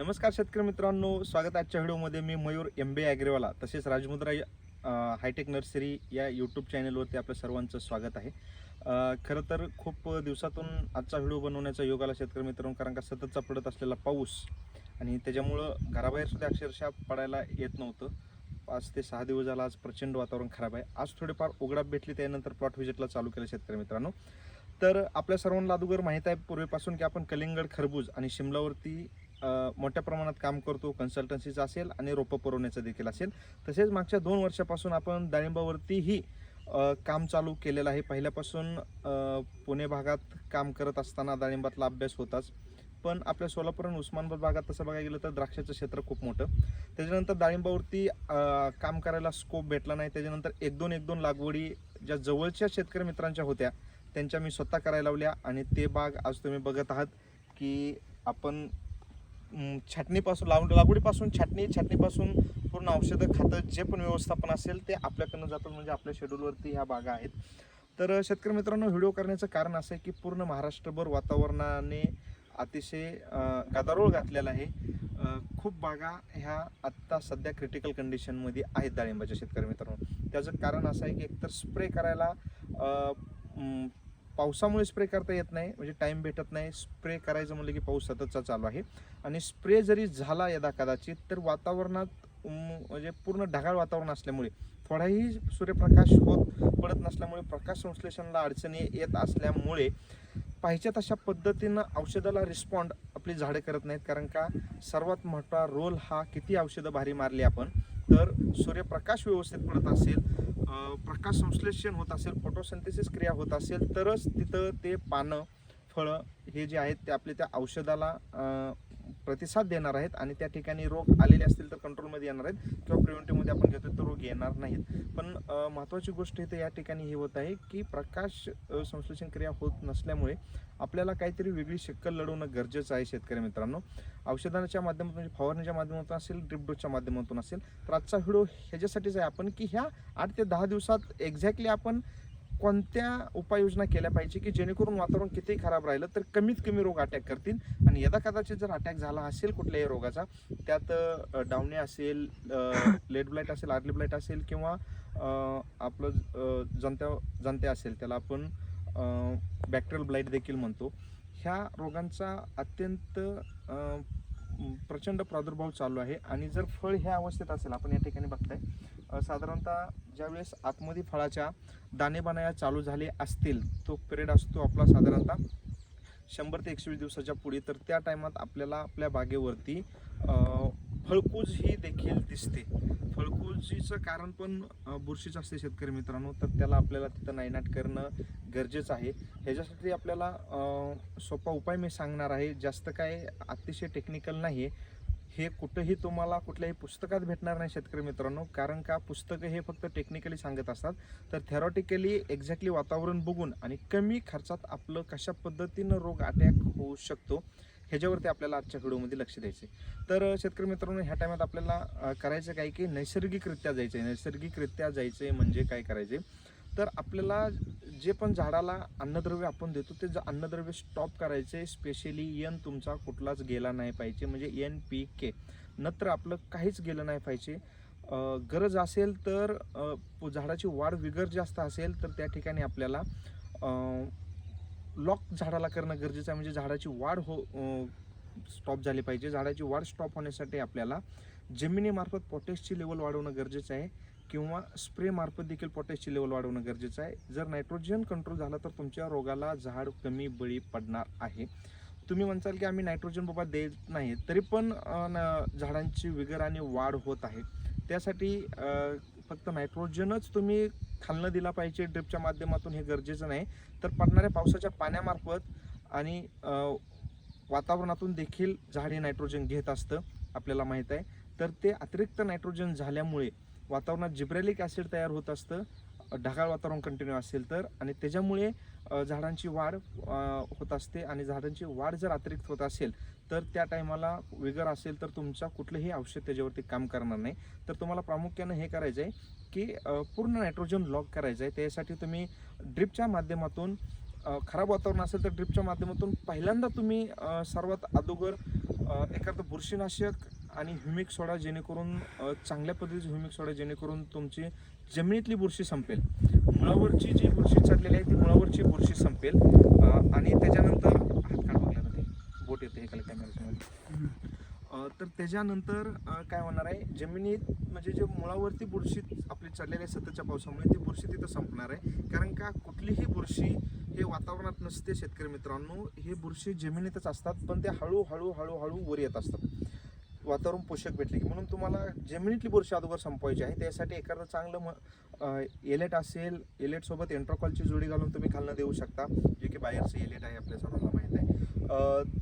नमस्कार शेतकरी मित्रांनो स्वागत आजच्या व्हिडिओमध्ये. मी मयूर एम बी ॲग्रेवाला तसेच राजमुद्रा हायटेक नर्सरी या यूट्यूब चॅनलवरती आपलं सर्वांचं स्वागत आहे. खरं तर खूप दिवसातून आजचा व्हिडिओ बनवण्याचा योग आला शेतकरी मित्रांनो कारण का सततचा पडत असलेला पाऊस आणि त्याच्यामुळं घराबाहेर सुद्धा अक्षरशः पडायला येत नव्हतं. पाच ते सहा दिवस झाला आज प्रचंड वातावरण खराब आहे. आज थोडेफार उघडाप भेटली त्यानंतर प्लॉट व्हिजिटला चालू केलं शेतकरी मित्रांनो. तर आपल्या सर्वांना अगोदर माहीत आहे पूर्वीपासून की आपण कलिंगड खरबूज आणि शिमलावरती मोठ्या प्रमाणात काम करतो कन्सल्टन्सीचं असेल आणि रोपं पुरवण्याचं देखील असेल. तसेच मागच्या दोन वर्षापासून आपण डाळिंबावरतीही काम चालू केलेलं आहे. पहिल्यापासून पुणे भागात काम करत असताना डाळिंबातला अभ्यास होताच. पण आपल्या सोलापूर आणि उस्मानाबाद भागात तसं बघायला गेलं तर द्राक्षाचं क्षेत्र खूप मोठं. त्याच्यानंतर डाळिंबावरती काम करायला स्कोप भेटला नाही. त्याच्यानंतर एक दोन एक दोन लागवडी ज्या जवळच्या शेतकरी मित्रांच्या होत्या त्यांच्या मी स्वतः करायला लावल्या. आणि ते बाग आज तुम्ही बघत आहात की आपण छाटणीपासून लावून लागवडीपासून छाटणी छाटणीपासून पूर्ण औषधं खातं जे पण व्यवस्थापन असेल ते आपल्याकडनं जातं म्हणजे आपल्या शेड्यूलवरती ह्या बागा आहेत. तर शेतकरी मित्रांनो व्हिडिओ करण्याचं कारण असं आहे की पूर्ण महाराष्ट्रभर वातावरणाने अतिशय गदारोळ घातलेला आहे. खूप बागा ह्या आत्ता सध्या क्रिटिकल कंडिशनमध्ये आहेत डाळिंबाच्या शेतकरी मित्रांनो. त्याचं कारण असं आहे की एकतर स्प्रे करायला पावसामुळे स्प्रे करता येत नाही म्हणजे टाईम भेटत नाही. स्प्रे करायचं म्हणलं की पाऊस सततचा चालू आहे. आणि स्प्रे जरी झाला यदा कदाचित तर वातावरणात म्हणजे पूर्ण ढगाळ वातावरण असल्यामुळे थोडाही सूर्यप्रकाश होत पडत नसल्यामुळे प्रकाश संश्लेषणाला अडचणी येत असल्यामुळे पाहिजे तशा पद्धतीनं औषधाला रिस्पॉन्ड आपली झाडं करत नाहीत. कारण का? सर्वात मोठा रोल हा किती औषधं भारी मारली आपण तर सूर्यप्रकाश व्यवस्थित पडत असेल प्रकाश संश्लेषण होत असेल फोटोसिंथेसिस क्रिया होत असेल तरच तिथं ते पानं फळं हे जे आहेत ते आपले त्या औषधाला प्रतिसाद देणार आहेत आणि त्या ठिकाणी रोग आलेले असतील तर कंट्रोलमध्ये येणार आहेत किंवा प्रिव्हेंटिव्हमध्ये आपण घेतो तर रोग येणार नाहीत. पण महत्त्वाची गोष्ट इथे या ठिकाणी ही होत आहे की प्रकाश संश्लेषण क्रिया होत नसल्यामुळे आपल्याला काहीतरी वेगळी शक्कल लढवणं गरजेचं आहे शेतकरी मित्रांनो. औषधांच्या माध्यमातून म्हणजे फवारणीच्या माध्यमातून असेल ड्रिप डोसच्या माध्यमातून असेल तर आजचा व्हिडिओ ह्याच्यासाठीच आहे आपण की ह्या आठ ते दहा दिवसात एक्झॅक्टली आपण कोणत्या उपाययोजना केल्या पाहिजे की जेणेकरून वातावरण कितीही खराब राहिलं तर कमीत कमी रोग अटॅक करतील? आणि यदा कदाचित जर अटॅक झाला असेल कुठल्याही रोगाचा त्यात डावणे असेल लेड ब्लाईट असेल आर्ली ब्लाईट असेल किंवा आपलं जनत्या जनते असेल त्याला आपण बॅक्टेरियल ब्लाईट देखील म्हणतो. ह्या रोगांचा अत्यंत प्रचंड प्रादुर्भाव चालू आहे. आणि जर फळ ह्या अवस्थेत असेल आपण या ठिकाणी बघताय साधारणतः ज्यावेळेस आतमध्ये फळाच्या दाणे बनाया चालू झाले असतील तो पिरियड असतो आपला साधारणतः शंभर ते एकशे वीस दिवसाच्या पुढे. तर त्या टायमात आपल्याला आपल्या बागेवरती फळकूज ही देखील दिसते. फळकूजीचं कारण पण बुरशीचं बुरशीच असते शेतकरी मित्रांनो. तर त्याला आपल्याला तिथं नायनाट करणं गरजेचं आहे. ह्याच्यासाठी आपल्याला सोपा उपाय मी सांगणार आहे. जास्त काय अतिशय टेक्निकल नाही आहे हे कुठंही तुम्हाला कुठल्याही पुस्तकात भेटणार नाही शेतकरी मित्रांनो कारण का पुस्तकं हे फक्त टेक्निकली सांगत असतात. तर थेरॉटिकली एक्झॅक्टली वातावरण बघून आणि कमी खर्चात आपलं कशा पद्धतीनं रोग अटॅक होऊ शकतो ह्याच्यावरती आपल्याला आजच्या व्हिडिओमध्ये लक्ष द्यायचं तर शेतकरी मित्रांनो ह्या टायमात आपल्याला करायचं काय की नैसर्गिकरित्या जायचं आहे नैसर्गिकरित्या जायचं आहे म्हणजे काय करायचे तर आपल्याला जे पण झाडाला अन्नद्रव्य आपण देतो ते ज- अन्नद्रव्य स्टॉप करायचे स्पेशली यन तुमचा कुठलाच गेला नाही पाहिजे म्हणजे एन पी के नत्र आपलं काहीच गेलं नाही पाहिजे. गरज असेल तर झाडाची वाढ विगर जास्त असेल तर त्या ठिकाणी आपल्याला लॉक झाडाला करणं गरजेचं आहे. म्हणजे झाडाची वाढ हो स्टॉप झाली पाहिजे. झाडाची वाढ स्टॉप होण्यासाठी आपल्याला जमिनीमार्फत पोटॅशची लेवल वाढवणं गरजेचं आहे. किंवा स्प्रेमार्फत देखील पोटॅशची लेवल वाढवणं गरजेचं आहे. जर नायट्रोजन कंट्रोल झाला तर तुमच्या रोगाला झाड कमी बळी पडणार आहे. तुम्ही म्हणसाल की आम्ही नायट्रोजन बाबा देत नाही तरी पण न- झाडांची विगर आणि वाढ होत आहे. त्यासाठी फक्त नायट्रोजनच तुम्ही खालनं दिला पाहिजे ड्रिपच्या माध्यमातून हे गरजेचं नाही. तर पडणाऱ्या पावसाच्या पाण्यामार्फत आणि वातावरणातून देखील झाड हे नायट्रोजन घेत असतं आपल्याला माहीत आहे. तर ते अतिरिक्त नायट्रोजन झाल्यामुळे वातावरणात जिब्रेलिक ॲसिड तयार होत असतं ढगाळ वातावरण कंटिन्यू असेल तर. आणि त्याच्यामुळे झाडांची वाढ होत असते. आणि झाडांची वाढ जर अतिरिक्त होत असेल तर त्या टायमाला विगर असेल तर तुमचा कुठलंही औषध त्याच्यावरती काम करणार नाही. तर तुम्हाला प्रामुख्यानं हे करायचं आहे की पूर्ण नायट्रोजन लॉक करायचं आहे त्यासाठी तुम्ही ड्रिपच्या माध्यमातून खराब वातावरण असेल तर ड्रिपच्या माध्यमातून पहिल्यांदा तुम्ही सर्वात अगोदर एखादं बुरशीनाशक आणि ह्युमिक सोडा जेणेकरून चांगल्या पद्धतीचा ह्युमिक सोडा जेणेकरून तुमची जमिनीतली बुरशी संपेल. मुळावरची जी बुरशी चढलेली आहे ती मुळावरची बुरशी संपेल. आणि त्याच्यानंतर हात काढ बघला बोट येते एकाला कॅमेरा तर त्याच्यानंतर काय होणार आहे? जमिनीत म्हणजे जे मुळावरती बुरशी आपली चढलेली आहे सततच्या पावसामुळे ती बुरशी तिथं संपणार आहे. कारण का? कुठलीही बुरशी हे वातावरणात नसते शेतकरी मित्रांनो. हे बुरशी जमिनीतच असतात पण ते हळूहळू हळूहळू वर येत असतात. वातावरण पोषक भेटले की म्हणून तुम्हाला जमिनीतली बुरशी अगोदर संपवायची आहे. त्यासाठी एखादं चांगलं म एलेट असेल एलेटसोबत एन्ट्रोकॉलची जोडी घालून तुम्ही खालनं देऊ शकता जे की बाहेरचं एलेट आहे आपल्या सर्वांना माहीत आहे.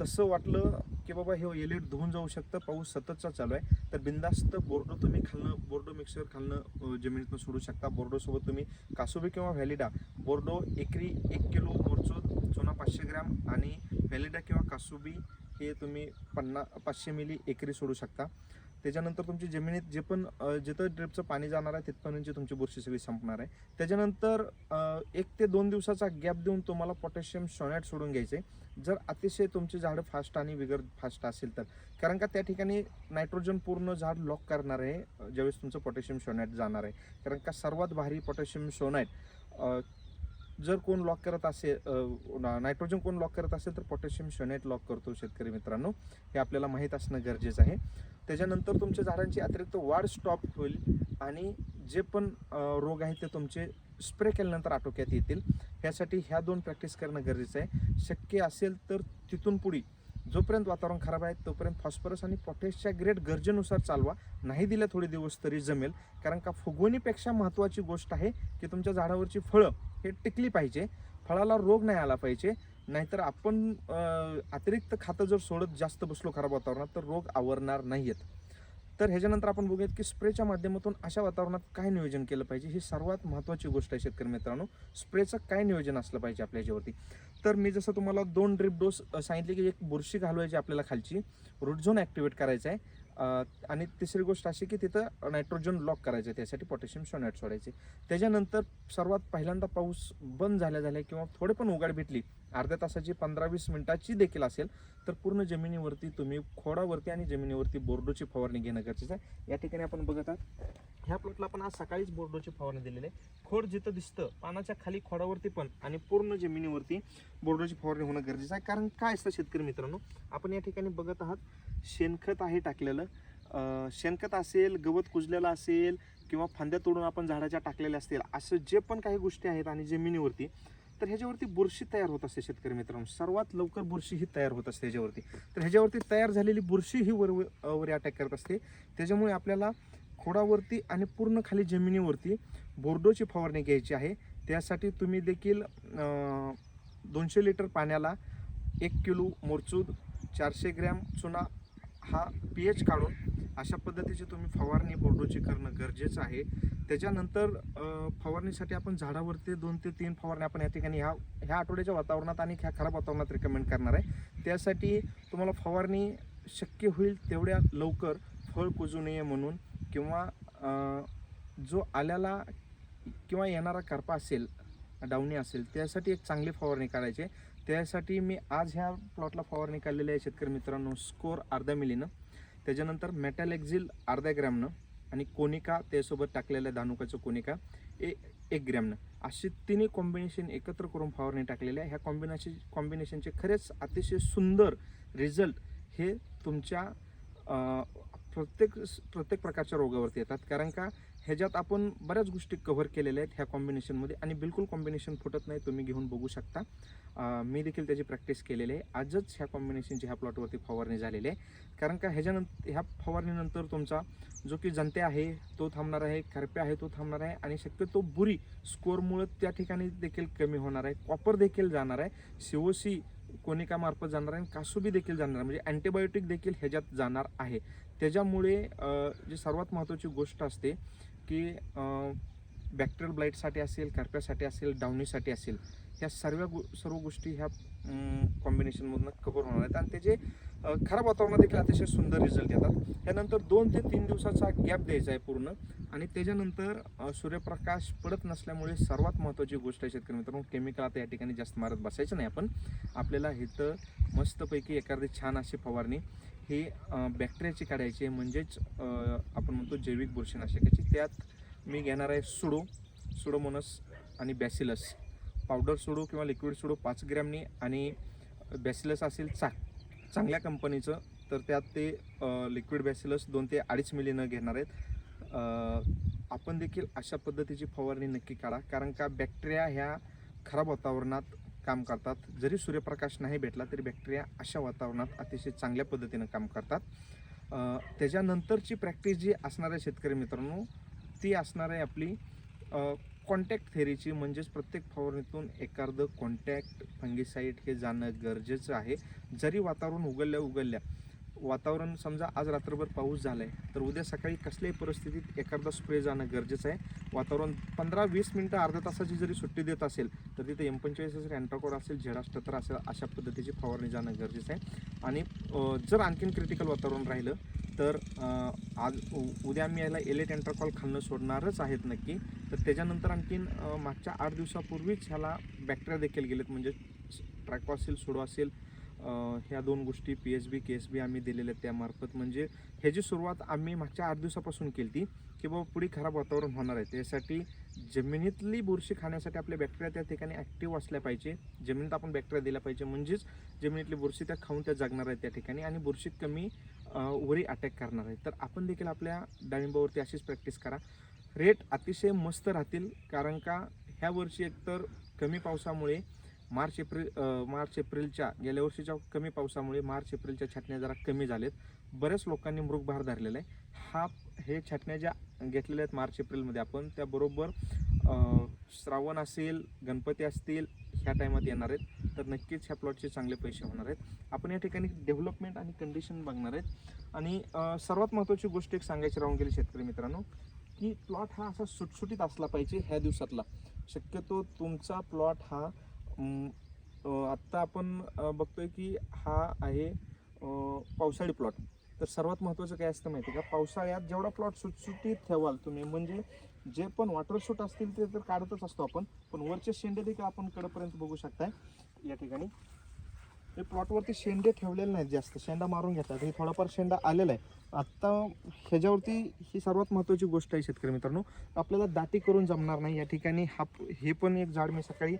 तसं वाटलं की बाबा हे एलेट धुवून जाऊ शकतं. पाऊस सततचा चालू आहे. तर बिंदास्त बोर्डो तुम्ही खालनं बोर्डो मिक्सर खालनं जमिनीतून सोडू शकता. बोर्डोसोबत तुम्ही कासोबी किंवा व्हॅलिडा बोर्डो एकरी एक किलो मोरचो चुना पाचशे ग्रॅम आणि व्हॅलिडा किंवा कासुबी हे तुम्ही पन्ना पाचशे मिली एकरी सोडू शकता. त्याच्यानंतर तुमची जमिनीत जे पण जिथं ड्रिपचं पाणी जाणार आहे तिथपर्यंतची तुमची बुरशी सगळी संपणार आहे. त्याच्यानंतर एक ते दोन दिवसाचा गॅप देऊन तुम्हाला पोटॅशियम सोनॅट सोडून घ्यायचे जर अतिशय तुमची झाडं फास्ट आणि विगर फास्ट असेल तर. कारण का त्या ठिकाणी नायट्रोजन पूर्ण झाड लॉक करणार आहे ज्यावेळेस तुमचं पोटॅशियम सोनॅट जाणार आहे. कारण का सर्वात भारी पोटॅशियम सोनॅट जर कोण लॉक करत असेल नायट्रोजन कोण लॉक करत असेल तर पोटॅशियम शनेट लॉक करतो शेतकरी मित्रांनो. हे आपल्याला माहीत असणं गरजेचं आहे. त्याच्यानंतर तुमच्या झाडांची अतिरिक्त वाढ स्टॉप होईल आणि जे पण रोग आहेत ते तुमचे स्प्रे केल्यानंतर आटोक्यात येतील. ह्यासाठी ह्या दोन प्रॅक्टिस करणं गरजेचं आहे. शक्य असेल तर तिथून पुढे जोपर्यंत वातावरण खराब आहे तोपर्यंत फॉस्फरस आणि पोटॅशच्या ग्रेड गरजेनुसार चालवा. नाही दिल्या थोडे दिवस तरी जमेल. कारण का फुगवणीपेक्षा महत्त्वाची गोष्ट आहे की तुमच्या झाडावरची फळं हे टिकली पाहिजे. फळाला रोग नाही आला पाहिजे. नाहीतर आपण अतिरिक्त खातं जर सोडत जास्त बसलो खराब वातावरणात तर रोग आवरणार नाहीयेत. तर ह्याच्यानंतर आपण बघूयात की स्प्रेच्या माध्यमातून अशा वातावरणात काय नियोजन केलं पाहिजे ही सर्वात महत्त्वाची गोष्ट आहे शेतकरी मित्रांनो. स्प्रेचं काय नियोजन असलं पाहिजे आपल्या याच्यावरती तर मी जसं तुम्हाला दोन ड्रिप डोस सांगितले की एक बुरशी घालवायची आपल्याला खालची. रूट झोन ॲक्टिवेट करायचा आहे आणि तिसरी गोष्ट अशी की तिथं नायट्रोजन लॉक करायचं आहे त्यासाठी पोटॅशियम सोनॅट सोडायचे. त्याच्यानंतर सर्वात पहिल्यांदा पाऊस बंद झाल्या झाल्या किंवा थोडे पण उघाड भेटली अर्ध्या तासाची पंधरा वीस मिनिटाची देखील असेल तर पूर्ण जमिनीवरती तुम्ही खोडावरती आणि जमिनीवरती बोर्डोची फवारणी घेणं गरजेचं आहे. या ठिकाणी आपण बघत आहात ह्या प्लॉटला आपण आज सकाळीच बोर्डोची फवारणी दिलेली आहे. खोड जिथं दिसतं पानाच्या खाली खोडावरती पण आणि पूर्ण जमिनीवरती बोर्डोची फवारणी होणं गरजेचं आहे. कारण काय असतं शेतकरी मित्रांनो आपण या ठिकाणी बघत आहात शेणखत आहे टाकलेलं. शेणखत असेल गवत कुजलेलं असेल किंवा फांद्या तोडून आपण झाडाच्या टाकलेल्या असतील असं जे पण काही गोष्टी आहेत आणि जमिनीवरती तर ह्याच्यावरती बुरशी तयार होत असते शेतकरी मित्रांनो. सर्वात लवकर बुरशी ही तयार होत असते ह्याच्यावरती. तर ह्याच्यावरती तयार झालेली बुरशी ही वर वरी अटॅक करत असते. त्याच्यामुळे आपल्याला खोडावरती आणि पूर्ण खाली जमिनीवरती बोर्डोची फवारणी घ्यायची आहे. त्यासाठी तुम्ही देखील दोनशे लिटर पाण्याला एक किलो मोरचूद चारशे ग्रॅम चुना हा पी एच काढून अशा पद्धतीची तुम्ही फवारणी बोर्डोची करणं गरजेचं आहे. त्याच्यानंतर फवारणीसाठी आपण झाडावरती दोन ते तीन फवारणी आपण या ठिकाणी ह्या ह्या आठवड्याच्या वातावरणात आणि ह्या खराब वातावरणात रिकमेंड करणार आहे. त्यासाठी तुम्हाला फवारणी शक्य होईल तेवढ्या लवकर फळ कुजू नये म्हणून किंवा जो आल्याला किंवा येणारा करपा असेल डावणी असेल त्यासाठी एक चांगली फवारणी करायची आहे. त्यासाठी मी आज ह्या प्लॉटला फवारणी काढलेली आहे शेतकरी मित्रांनो. स्कोर अर्धा मिलीनं त्याच्यानंतर मेटॅल एक्झिल अर्ध्या ग्रॅमनं आणि कोनिका त्यासोबत टाकलेल्या दानुकाचं कोनिका ए एक ग्रॅमनं. अशी तिन्ही कॉम्बिनेशन एकत्र करून फवारणी टाकलेली आहे. ह्या कॉम्बिनेशन कॉम्बिनेशनचे खरेच अतिशय सुंदर रिझल्ट हे तुमच्या प्रत्येक प्रत्येक प्रकारच्या रोगावरती येतात. कारण का ह्याच्यात आपण बऱ्याच गोष्टी कव्हर केलेल्या आहेत ह्या कॉम्बिनेशनमध्ये आणि बिलकुल कॉम्बिनेशन फुटत नाही तुम्ही घेऊन बघू शकता. मी देखील त्याची प्रॅक्टिस केलेली आहे. आजच ह्या कॉम्बिनेशनची ह्या प्लॉटवरती फवारणी झालेली आहे. कारण का ह्याच्यानंतर ह्या फवारणीनंतर तुमचा जो की जनते आहे तो थांबणार आहे खरपे आहे तो थांबणार आहे आणि शक्यतो बुरी स्कोअरमुळं त्या ठिकाणी देखील कमी होणार आहे. कॉपर देखील जाणार आहे. सीओसी कोनिकामार्फत जाणार आहे आणि कासुबी देखील जाणार आहे म्हणजे अँटीबायोटिक देखील ह्याच्यात जाणार आहे. त्याच्यामुळे जी सर्वात महत्त्वाची गोष्ट असते की बॅक्टेरियल ब्लाईटसाठी असेल कार्प्यासाठी असेल डावणीसाठी असेल ह्या सर्व गो सर्व गोष्टी ह्या कॉम्बिनेशनमधून कव्हर होणार आहेत. आणि त्याचे खराब वातावरणात देखील अतिशय सुंदर रिझल्ट येतात त्यानंतर दोन ते तीन दिवसाचा गॅप द्यायचा आहे पूर्ण. आणि त्याच्यानंतर सूर्यप्रकाश पडत नसल्यामुळे सर्वात महत्त्वाची गोष्ट आहे शेतकरी मित्रांनो केमिकल आता या ठिकाणी जास्त मारत बसायचं नाही आपण. आपल्याला इथं मस्तपैकी एखादी छान अशी फवारणी हे बॅक्टेरियाची काढायची आहे. म्हणजेच आपण म्हणतो जैविक बुरशीनाशकाची. त्यात मी घेणार आहे सुडो सुडोमोनस आणि बॅसिलस. पावडर सुडो किंवा लिक्विड सुडो पाच ग्रॅमनी आणि बॅसिलस असेल चाक चांगल्या कंपनीचं तर त्यात ते लिक्विड बॅसिलस दोन ते अडीच मिलीनं घेणार आहेत. आपण देखील अशा पद्धतीची फवारणी नक्की काढा कारण का बॅक्टेरिया ह्या खराब वातावरणात काम करतात. जरी सूर्यप्रकाश नाही भेटला तरी बॅक्टेरिया अशा वातावरणात अतिशय चांगल्या पद्धतीनं काम करतात. त्याच्यानंतरची प्रॅक्टिस जी असणार आहे शेतकरी मित्रांनो ती असणार आहे आपली कॉन्टॅक्ट थेरीची म्हणजेच प्रत्येक फवारणीतून एखादं कॉन्टॅक्ट फंगिसाईड हे जाणं गरजेचं आहे. जरी वातावरण उघडल्या उघडल्या वातावरण समजा आज रात्रभर पाऊस झाला आहे तर उद्या सकाळी कसल्याही परिस्थितीत एखादा स्प्रे जाणं गरजेचं आहे. वातावरण पंधरा वीस मिनटं अर्ध्या तासाची जरी सुट्टी देत असेल तर तिथे एम पंचेचाळीस असेल अँटाकोड असेल झेडास्टर असेल अशा पद्धतीची फवारणी जाणं गरजेचं आहे. आणि जर आणखीन क्रिटिकल वातावरण राहिलं तर आज उ- उद्या आम्ही याला एलेट एंट्राकॉल खालणं सोडणारच आहेत नक्की. तर त्याच्यानंतर आणखीन मागच्या आठ दिवसापूर्वीच ह्याला बॅक्टेरिया देखील गेलेत म्हणजे ट्रॅकॉसिल असेल सोडो असेल ह्या दोन गोष्टी P H B K S B आम्ही दिलेल्या आहेत त्यामार्फत. म्हणजे ह्याची सुरुवात आम्ही मागच्या आठ दिवसापासून केली ती की बाबा पुढे खराब वातावरण होणार आहे. त्यासाठी जमिनीतली बुरशी खाण्यासाठी आपले बॅक्टेरिया त्या ठिकाणी ॲक्टिव्ह असल्या पाहिजे. जमिनीत आपण बॅक्टेरिया दिल्या पाहिजे. म्हणजेच जमिनीतली बुरशी त्या खाऊन त्या जगणार आहेत त्या ठिकाणी. आणि बुरशी कमी वरी अटॅक करणार आहे. तर आपण देखील आपल्या डाळिंबावरती अशीच प्रॅक्टिस करा. रेट अतिशय मस्त राहतील कारण का ह्या वर्षी एकतर कमी पावसामुळे मार्च एप्रिल मार्च एप्रिलच्या गेल्या वर्षीच्या कमी पावसामुळे मार्च एप्रिलच्या छाटण्या जरा कमी झालेत. बऱ्याच लोकांनी मृगभार धरलेला आहे. हा हे छाटण्या ज्या घेतलेल्या आहेत मार्च एप्रिलमध्ये आपण त्याबरोबर श्रावण असेल गणपती असतील ह्या टायमात येणार आहेत. तर नक्कीच ह्या प्लॉटचे चांगले पैसे होणार आहेत. आपण या ठिकाणी डेव्हलपमेंट आणि कंडिशन बघणार आहेत. आणि सर्वात महत्त्वाची गोष्ट एक सांगायची राहून गेली शेतकरी मित्रांनो की प्लॉट हा असा सुटसुटीत असला पाहिजे ह्या दिवसातला. शक्यतो तुमचा प्लॉट हा आत्ता आपण बघतोय की हा आहे पावसाळी प्लॉट तर सर्वात महत्त्वाचं काय असतं माहिती आहे का? पावसाळ्यात जेवढा प्लॉट सुटसुटीत ठेवाल तुम्ही म्हणजे जे पण वॉटर शूट असतील ते तर काढतच असतो आपण पण वरचे शेंडे देखील आपण कडपर्यंत बघू शकताय. या ठिकाणी. हे प्लॉटवरती शेंडे ठेवलेले नाहीत जास्त. शेंडा मारून घेतात. हे थोडाफार शेंडा आलेला आहे. आत्ता ह्याच्यावरती ही सर्वात महत्त्वाची गोष्ट आहे शेतकरी मित्रांनो. आपल्याला दाटी करून जमणार नाही. या ठिकाणी हा हे पण एक झाड मी सकाळी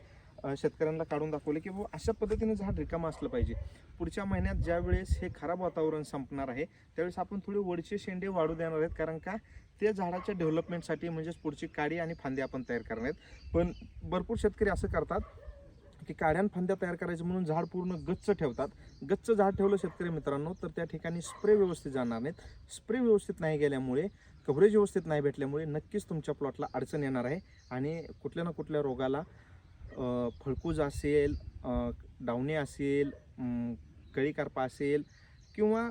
शेतकऱ्यांना काढून दाखवले की बाबा अशा पद्धतीने झाड रिकामं असलं पाहिजे. पुढच्या महिन्यात ज्या वेळेस हे खराब वातावरण संपणार आहे त्यावेळेस आपण थोडे वडचे शेंडे वाढू देणार आहेत. कारण का? ते झाडाच्या डेव्हलपमेंटसाठी म्हणजेच पुढची काडी आणि फांदे आपण तयार करणार आहेत. पण भरपूर शेतकरी असं करतात. की काड्यान फांद्या तयार करायचं म्हणून झाड पूर्ण गच्च ठेवतात. गच्च झाड ठेवलं शेतकरी मित्रांनो तर त्या ठिकाणी स्प्रे व्यवस्थित जाणार नाहीत. स्प्रे व्यवस्थित नाही गेल्यामुळे कव्हरेज व्यवस्थित नाही भेटल्यामुळे नक्कीच तुमच्या प्लॉटला अडचण येणार आहे. आणि कुठल्या ना कुठल्या रोगाला फळकूज असेल डावणे असेल कळीकारपा असेल किंवा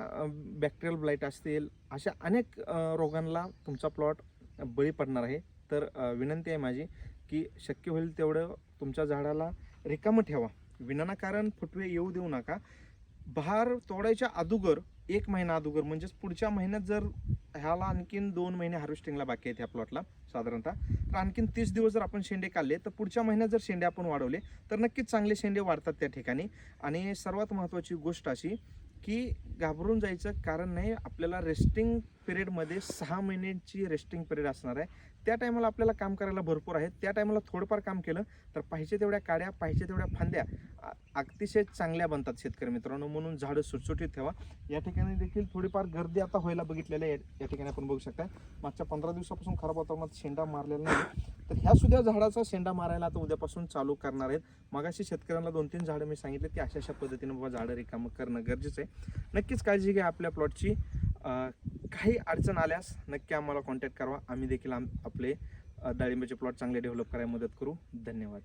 बॅक्टेरियल ब्लाईट असतील अशा अनेक रोगांना तुमचा प्लॉट बळी पडणार आहे. तर विनंती आहे माझी की शक्य होईल तेवढं तुमच्या झाडाला रिकामं ठेवा. विनाकारण फुटवे येऊ देऊ नका. बहार तोडायच्या अगोदर एक महिना अगोदर म्हणजेच पुढच्या महिन्यात जर ह्याला आणखीन दोन महिने हार्वेस्टिंगला बाकी आहेत ह्या प्लॉटला साधारणतः तर आणखीन तीस दिवस जर आपण शेंडे काढले तर पुढच्या महिन्यात जर शेंडे आपण वाढवले तर नक्कीच चांगले शेंडे वाढतात त्या ठिकाणी. आणि सर्वात महत्त्वाची गोष्ट अशी की घाबरून जायचं कारण नाही आपल्याला रेस्टिंग पिरियडमध्ये सहा महिन्याची रेस्टिंग पिरियड असणार आहे. त्या टायमाला आपल्याला काम करायला भरपूर आहे त्या टायमाला थोडंफार काम केलं तर पाहिजे तेवढ्या काड्या पाहिजे तेवढ्या फांद्या अतिशय चांगल्या बनतात शेतकरी मित्रांनो. म्हणून झाडं सुटसुटीत ठेवा. या ठिकाणी देखील थोडीफार गर्दी आता व्हायला बघितलेली आहे. या ठिकाणी आपण बघू शकता मागच्या पंधरा दिवसापासून खराब वातावरणात शेंडा मारलेला नाही. तर ह्या सुद्धा झाडाचा शेंडा मारायला आता उद्यापासून चालू करणार आहेत. मगाशी शेतकऱ्यांना दोन तीन झाडं मी सांगितले की अशा अशा पद्धतीने बाबा झाडं रिकामं करणं गरजेचं आहे. नक्कीच काळजी घ्या आपल्या प्लॉटची काही अडचण आल्यास नक्की आम्हाला कॉन्टॅक्ट करा. आम्ही देखील आम आपले डाळिंबाचे प्लॉट चांगले डेव्हलप करायला मदत करू. धन्यवाद.